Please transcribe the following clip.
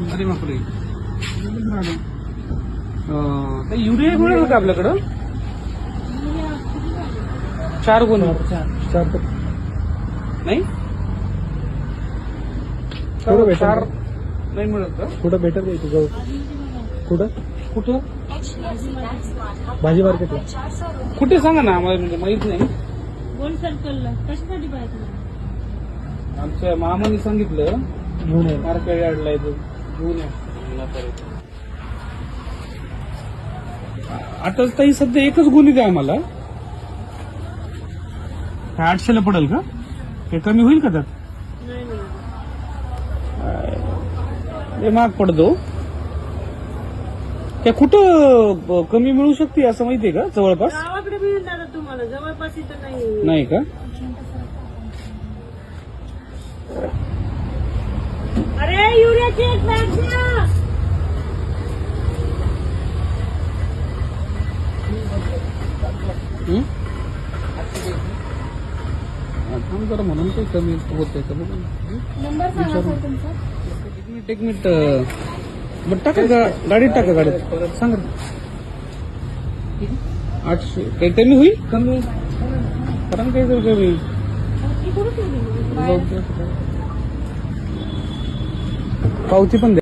अरे बापरे. अं, काही युरिया मिळेल का आपल्याकडं? चार गुण. चार नाही? थोडं भेटेल? चार? नाही मिळत का? कुठं का इथे जाऊ कुठं? कुठं? भाजी मार्केटला. कुठे सांगा ना आम्हाला म्हणजे माहीत नाही. गोल्ड सर्कलला कशासाठी पाहिजे? आमच्या मामाने सांगितलं घेऊन ये. मार्केट यार्डला येतो आता ताई सध्या एकच गुन्हे द्या आम्हाला. काय आठशेला पडेल का? हे कमी होईल का त्यात? नाही नाही. हे महाग पडतो. त्या कुठं कमी मिळू शकते असं माहितीये का जवळपास? गावाकडे मिळून दादा तुम्हाला. जवळपास इथं नाही. नाही का? युरियाची एक बॅग द्या हं? थांब जरा म्हणून काही कमी होतंय का बघू नंबर सांगा सर तुमचा. एक मिनिट एक मिनिट अं, बरं टाका गा- गाडीत टाका गाडीत. सांगा. आठशे काही कमी होईल? कमी. कारण काही तरी कमी? पावती पण द्या